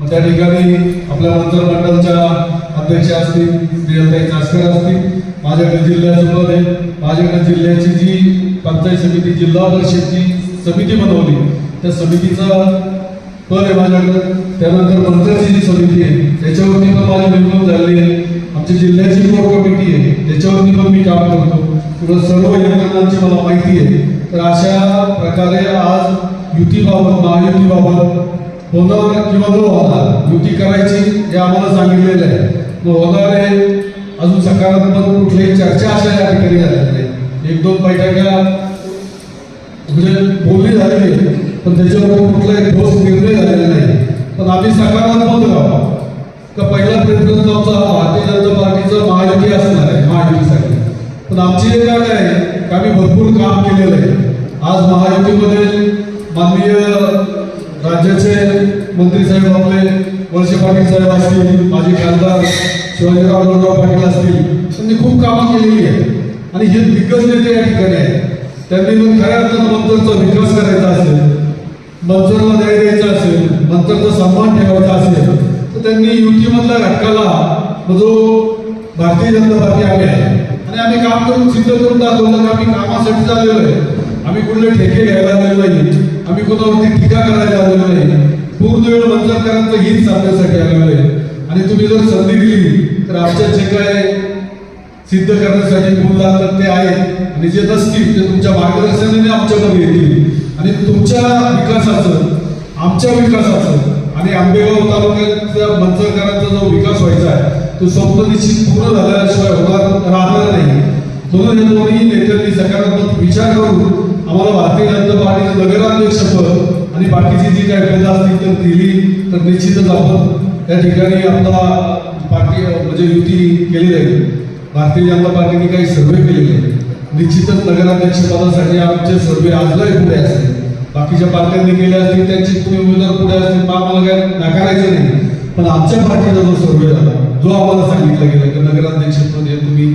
मग त्या ठिकाणी आपल्या मंत्र मंडळाच्या अध्यक्ष असतील प्रियताई चासकर असतील माझ्याकडे जिल्ह्यासोबत आहे माझ्याकडे जिल्ह्याची जी पंचायत समिती जिल्हा परिषदची समिती बनवली त्या समितीचा पद आहे माझ्याकडे त्यानंतर मंत्र्याची जी समिती आहे त्याच्यावरती पण माझी नेमणूक झालेली आहे. आमची जिल्ह्याची कोर कमिटी आहे त्याच्यावरती पण मी काम करतो. किंवा सर्व यंत्रणांची मला माहिती आहे. तर अशा प्रकारे आज युतीबाबत महायुतीबाबत होणार किंवा न होणार युती करायची हे आम्हाला सांगितलेलं आहे. मग होणार आहे अजून सकारात्मक कुठलीही चर्चा अशा या ठिकाणी झालेल्या नाही एक दोन बैठका म्हणजे बोलली झालेली आहे पण त्याच्यावर कुठलाही ठोस निर्णय झालेला नाही. पण आम्ही सकारात्मक राहावं का पहिला प्रेफरन्स आमचा भारतीय जनता पार्टीचा महायुती असणार आहे महायुतीसाठी. पण आमची एक काय आहे का आम्ही भरपूर काम केलेलं आहे. आज महायुतीमध्ये माननीय राज्याचे मंत्री साहेब आपले वळसे पाटील साहेब असतील माजी खासदार शिवाजीराव गौरव पाटील असतील त्यांनी खूप कामं केलेली आहेत. आणि हे दिग्गज नेते या ठिकाणी आहेत. त्यांनी मग खऱ्या अर्थानं मंत्रचा विकास करायचा असेल मंत्रला न्याय द्यायचा असेल मंत्रचा सन्मान ठेवायचा असेल तर त्यांनी युतीमधल्या घटकाला जो भारतीय जनता पार्टी आली आहे आणि आम्ही काम करून सिद्ध करून दाखवलं की आम्ही कामासाठी चाललेलो आहे. आम्ही कुठले ठेके घ्यायला आलेलो नाही. आम्ही कोणावरती टीका करायला पूर्ण वेळ मतदारकरांचं हित साधण्यासाठी आलेलो आहे. आणि तुम्ही जर संधी दिली तर आमच्या जे काय सिद्ध करण्यासाठी मूल तर ते आहेत. आणि जे नसतील ते तुमच्या मार्गदर्शनाने आमच्याकडे येतील. आणि तुमच्या विकासाचं आमच्या विकासाचं आणि आंबेगाव तालुक्याच्या मंचरकरांचा जो विकास व्हायचा आहे तो स्वप्न निश्चित पूर्ण झाल्याशिवाय होणार राहणार नाही. म्हणून या दोन्ही नेत्यांनी सकारात्मक विचार करून आम्हाला भारतीय जनता पार्टीचे नगराध्यक्षपद आणि बाकीची जी काही भेद असतील तर दिली तर निश्चितच आपण या ठिकाणी आपला पार्टी म्हणजे युती केलेली आहे भारतीय जनता पार्टीने काही सर्वे केलेले आहेत. निश्चितच नगराध्यक्षपदासाठी आमचे सर्वे आजलाही पुढे असतील. बाकीच्या पार्ट्यांनी केले असतील त्यांची तुम्ही उमेदवार पुढे असतील मग आम्हाला काय नाकारायचं नाही. पण आमच्या पार्टीचा जो सर्वे झाला जो आम्हाला सांगितला गेला की नगराध्यक्षपद हे तुम्ही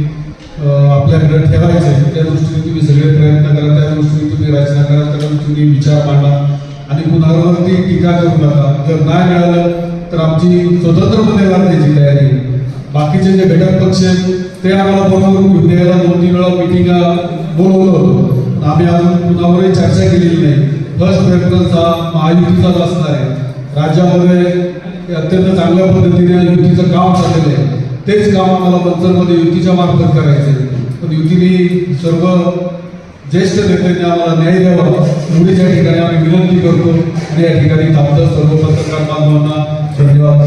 आपल्याकडे ठेवायचं त्या दृष्टीने तुम्ही सगळे प्रयत्न करा त्या दृष्टीने तुम्ही रचना करा त्या दृष्टीने विचार मांडा. आणि कुणावरती टीका करू नका. जर नाही मिळालं तर आमची स्वतंत्र उमेदवार त्याची तयारी. बाकीचे जे घटक पक्ष आहेत ते आम्हाला बोलवून घेऊन यायला दोन तीन वेळा मिटिंगा बोलवलं होतं. आम्ही अजून कुणावरही चर्चा केलेली नाही. फर्स्ट प्रेफरन्स हा महायुतीचाच असणार आहे. राज्यामध्ये अत्यंत चांगल्या पद्धतीने युतीचं काम चाललेलं आहे. तेच काम आम्हाला मंचरमध्ये युतीच्या मार्फत करायचं आहे. पण युतीने सर्व ज्येष्ठ नेत्यांनी आम्हाला न्याय द्यावा. एवढीच या ठिकाणी आम्ही विनंती करतो आणि या ठिकाणी थांबतो सर्व पत्रकार बांधवांना धन्यवाद.